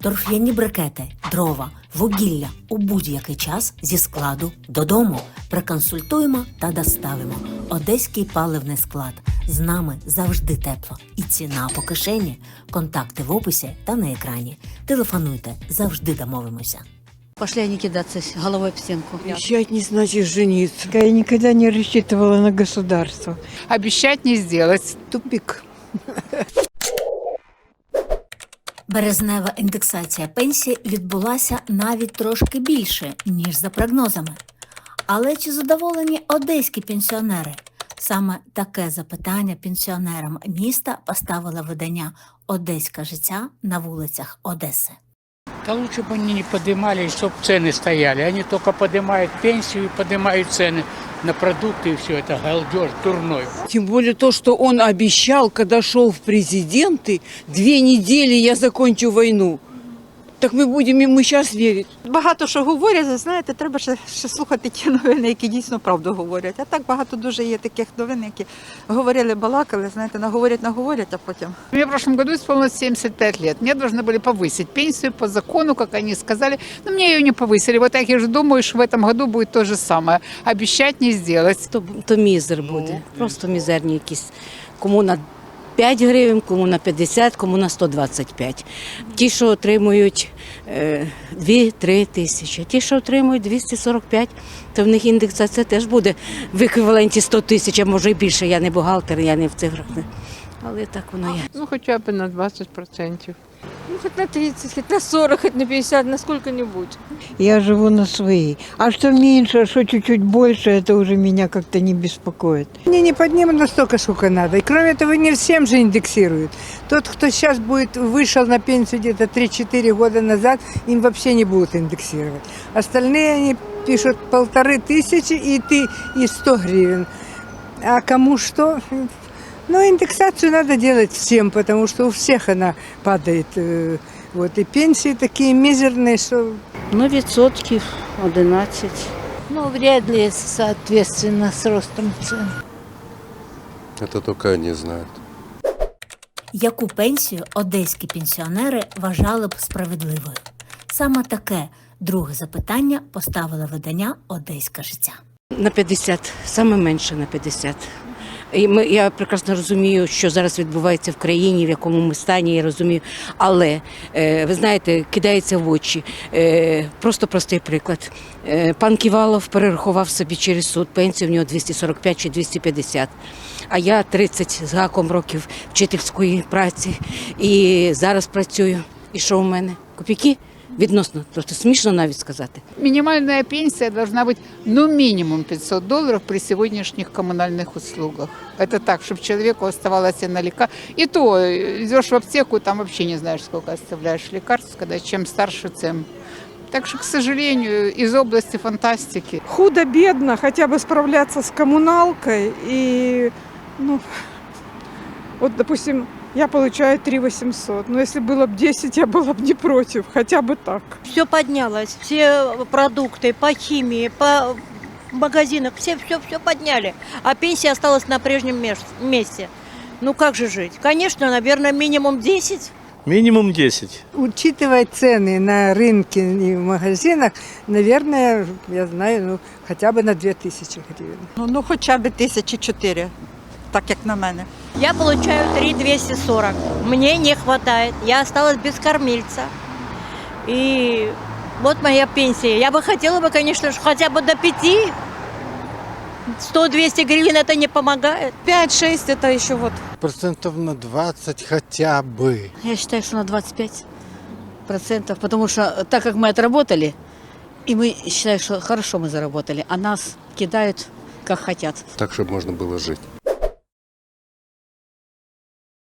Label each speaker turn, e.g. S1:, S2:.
S1: Торф'яні брикети, дрова, вугілля у будь-який час зі складу додому. Проконсультуємо та доставимо. Одеський паливний склад. З нами завжди тепло. І ціна по кишені. Контакти в описі та на екрані. Телефонуйте, завжди домовимося.
S2: Пошли они кидаться головой в стенку.
S3: Обещать не значит жениться. Я никогда не рассчитывала на государство.
S4: обещать не сделать.
S3: Тупик.
S1: Березнева індексація пенсії відбулася навіть трошки більше, ніж за прогнозами. Але чи задоволені одеські пенсіонери? Саме таке запитання пенсіонерам міста поставило видання Одеське життя на вулицях Одеси.
S5: Да лучше бы они не поднимали, чтобы цены стояли. Они только поднимают пенсию и поднимают цены на продукты и все это галдеж дурной.
S3: Тем более то, что он обещал, когда шел в президенты, две недели я закончу войну. Так мы будем ему сейчас верить.
S6: Багато що говорять, знаєте, треба ще, ще слухати ті новини, які дійсно правду говорять. А так багато дуже є таких новин, які говорили, балакали, знаєте, наговорять, наговорять, а потім.
S4: Мне в прошлом году исполнилось 75 лет. Мне должны были повысить пенсию по закону, как они сказали. Но мне ее не повысили. Вот так я же думаю, что в этом году будет то же самое. Обещать не сделать.
S2: То, то мізер буде. Просто мізерні якісь. Кому на 5 гривень, кому на 50, кому на 125. Ті, що отримують е, 2-3 тисячі. Ті, що отримують 245, то в них індексація теж буде в еквіваленті 100 тисяч, а може і більше. Я не бухгалтер, я не в цифрах. Але так воно є.
S7: Ну, хоча б на 20%.
S8: Ну, хоть на 30, хоть на 40, хоть на 50, на сколько-нибудь.
S3: Я живу на своей. А что меньше, а что чуть-чуть больше, это уже меня как-то не беспокоит.
S9: Они не поднимут настолько, сколько надо. И кроме того, не всем же индексируют. Тот, кто сейчас будет, вышел на пенсию где-то 3-4 года назад, им вообще не будут индексировать. Остальные они пишут полторы тысячи и ты и 100 гривен. А кому что? Ну, индексацию надо делать всем, потому что у всех она падает. э, Вот, и пенсии такие мизерные, что
S2: Ну, відсотків 11.
S10: Ну, вряд ли соответственно с ростом цен.
S11: Это только они знают.
S1: Яку пенсію одеські пенсіонери вважали б справедливою? Саме таке друге запитання поставило видання Одеське життя.
S2: На 50, саме менше на 50. І ми, я прекрасно розумію, що зараз відбувається в країні, в якому ми стані, я розумію. Але е, ви знаєте, кидається в очі. Е, просто простий приклад. Е, пан Ківалов перерахував собі через суд пенсію, в нього 245 чи 250. А я 30 з гаком років вчительської праці і зараз працюю. І що у мене? Копійки? Відносно, просто смішно навіть сказати.
S4: Минимальная пенсия должна быть ну минимум 500 долларов при сегодняшних коммунальных услугах. Это так, чтобы человеку оставалось и на лекарства. И то э, идешь в аптеку, там вообще не знаешь, сколько оставляешь лекарств, когда чем старше, тем. Так что, к сожалению, из области фантастики
S7: Худо-бедно хотя бы справляться с коммуналкой и, ну, вот, допустим, я получаю 3 800, но если было бы 10, я была бы не против, хотя бы так.
S10: Все поднялось, все продукты по химии, по магазинах, все все все подняли, а пенсия осталась на прежнем меш- месте. Ну как же жить? Конечно, наверное, минимум 10.
S5: Минимум 10.
S9: учитывая цены на рынке и в магазинах, наверное, я знаю, ну, хотя бы на 2000 гривен.
S6: Ну, ну хоча б тисячі чотири, так як на мене.
S10: Я получаю 3 240. Мне не хватает. Я осталась без кормильца. И вот моя пенсия. Я бы хотела бы, конечно же, хотя бы до 5. 100-200 гривен это не помогает.
S8: 5-6 это еще вот.
S11: Процентов на 20 хотя бы.
S2: Я считаю, что на 25 процентов, потому что так как мы отработали, и мы считаем, что хорошо мы заработали, а нас кидают как хотят.
S11: Так, чтобы можно было жить.